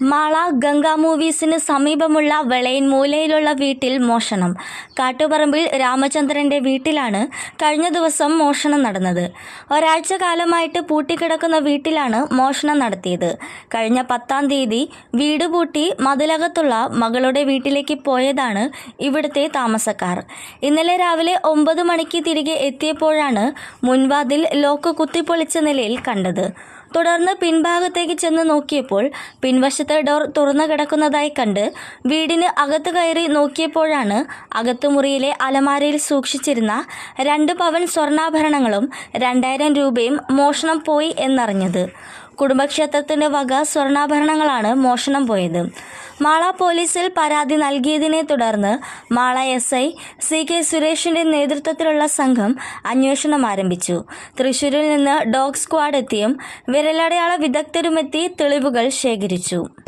മാള ഗംഗ മൂവീസിന് സമീപമുള്ള വെളയിൻ മൂലയിലുള്ള വീട്ടിൽ മോഷണം. കാട്ടുപറമ്പിൽ രാമചന്ദ്രന്റെ വീട്ടിലാണ് കഴിഞ്ഞ ദിവസം മോഷണം നടന്നത്. ഒരാഴ്ച കാലമായിട്ട് പൂട്ടിക്കിടക്കുന്ന വീട്ടിലാണ് മോഷണം നടത്തിയത്. കഴിഞ്ഞ പത്താം തീയതി വീട് പൂട്ടി മതിലകത്തുള്ള മകളുടെ വീട്ടിലേക്ക് പോയതാണ് ഇവിടുത്തെ താമസക്കാർ. ഇന്നലെ രാവിലെ ഒമ്പത് മണിക്ക് തിരികെ എത്തിയപ്പോഴാണ് മുൻവാതിൽ ലോക്ക് കുത്തിപ്പൊളിച്ച നിലയിൽ കണ്ടത്. തുടർന്ന് പിൻഭാഗത്തേക്ക് ചെന്ന് നോക്കിയപ്പോൾ പിൻവശത്തെ ഡോർ തുറന്നു കിടക്കുന്നതായി കണ്ട് വീടിന് അകത്ത് കയറി നോക്കിയപ്പോഴാണ് അകത്തു മുറിയിലെ അലമാരയിൽ സൂക്ഷിച്ചിരുന്ന രണ്ട് പവൻ സ്വർണാഭരണങ്ങളും രണ്ടായിരം രൂപയും മോഷണം പോയി എന്നറിഞ്ഞത്. കുടുംബക്ഷേത്രത്തിന്റെ വക സ്വർണാഭരണങ്ങളാണ് മോഷണം പോയത്. മാള പോലീസിൽ പരാതി നൽകിയതിനെ തുടർന്ന് Mala S I C K സുരേഷിന്റെ നേതൃത്വത്തിലുള്ള സംഘം അന്വേഷണം ആരംഭിച്ചു. തൃശൂരിൽ നിന്ന് ഡോഗ് സ്ക്വാഡ് എത്തിയും വിരലടയാള വിദഗ്ധരുമെത്തി തെളിവുകൾ ശേഖരിച്ചു.